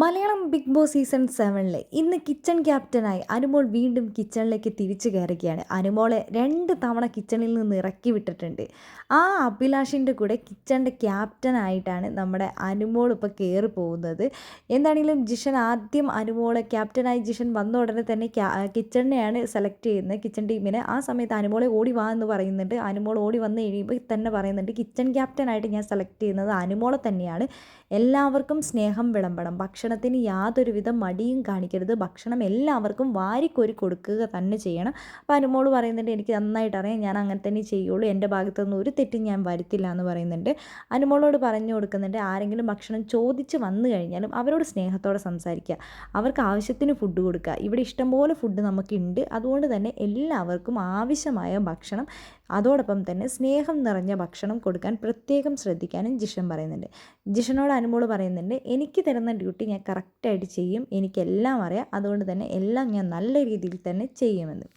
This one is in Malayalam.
മലയാളം ബിഗ് ബോസ് സീസൺ സെവനിലെ ഇന്ന് കിച്ചൺ ക്യാപ്റ്റനായി അനുമോൾ വീണ്ടും കിച്ചണിലേക്ക് തിരിച്ചു കയറുകയാണ്. അനുമോളെ രണ്ട് തവണ കിച്ചണിൽ നിന്ന് ഇറക്കി വിട്ടിട്ടുണ്ട്. ആ അഭിലാഷിന്റെ കൂടെ കിച്ചണിന്റെ ക്യാപ്റ്റനായിട്ടാണ് നമ്മുടെ അനുമോൾ ഇപ്പോൾ കയറി പോകുന്നത്. എന്താണെങ്കിലും ജിഷൻ ആദ്യം അനുമോളെ ക്യാപ്റ്റനായി ജിഷൻ വന്ന ഉടനെ തന്നെ കിച്ചണിനെയാണ് സെലക്ട് ചെയ്യുന്നത്. കിച്ചൺ ടീമിനെ ആ സമയത്ത് അനുമോളെ ഓടി വാ എന്ന് പറയുന്നുണ്ട്. അനുമോൾ ഓടി വന്ന് കഴിയുമ്പോൾ തന്നെ പറയുന്നുണ്ട് കിച്ചൺ ക്യാപ്റ്റനായിട്ട് ഞാൻ സെലക്ട് ചെയ്യുന്നത് അനുമോളെ തന്നെയാണ്. എല്ലാവർക്കും സ്നേഹം വിളമ്പണം. ഭക്ഷണത്തിന് യാതൊരുവിധ മടിയും കാണിക്കരുത്. ഭക്ഷണം എല്ലാവർക്കും വാരിക്കോരി കൊടുക്കുക തന്നെ ചെയ്യണം. അപ്പോൾ അനുമോൾ പറയുന്നുണ്ട് എനിക്ക് നന്നായിട്ട് അറിയാം. ഞാൻ അങ്ങനെ തന്നെ ചെയ്യുള്ളൂ. എന്റെ ഭാഗത്തുനിന്ന് ഒരു തെറ്റും ഞാൻ വരുത്തില്ല എന്ന് പറയുന്നുണ്ട്. അനുമോളോട് പറഞ്ഞു കൊടുക്കുന്നുണ്ട് ആരെങ്കിലും ഭക്ഷണം ചോദിച്ച് വന്നു കഴിഞ്ഞാലും അവരോട് സ്നേഹത്തോടെ സംസാരിക്കുക. അവർക്ക് ആവശ്യത്തിന് ഫുഡ് കൊടുക്കുക. ഇവിടെ ഇഷ്ടംപോലെ ഫുഡ് നമുക്കുണ്ട്. അതുകൊണ്ട് തന്നെ എല്ലാവർക്കും ആവശ്യമായ ഭക്ഷണം അതോടൊപ്പം തന്നെ സ്നേഹം നിറഞ്ഞ ഭക്ഷണം കൊടുക്കാൻ പ്രത്യേകം ശ്രദ്ധിക്കാനും ജിഷൻ പറയുന്നുണ്ട്. ജിഷനോട് അനുമോൾ പറയുന്നുണ്ട് എനിക്ക് തരുന്ന ഡ്യൂട്ടി ഞാൻ കറക്റ്റായിട്ട് ചെയ്യും. എനിക്കെല്ലാം അറിയാം. അതുകൊണ്ട് തന്നെ എല്ലാം ഞാൻ നല്ല രീതിയിൽ തന്നെ ചെയ്യുമെന്ന്.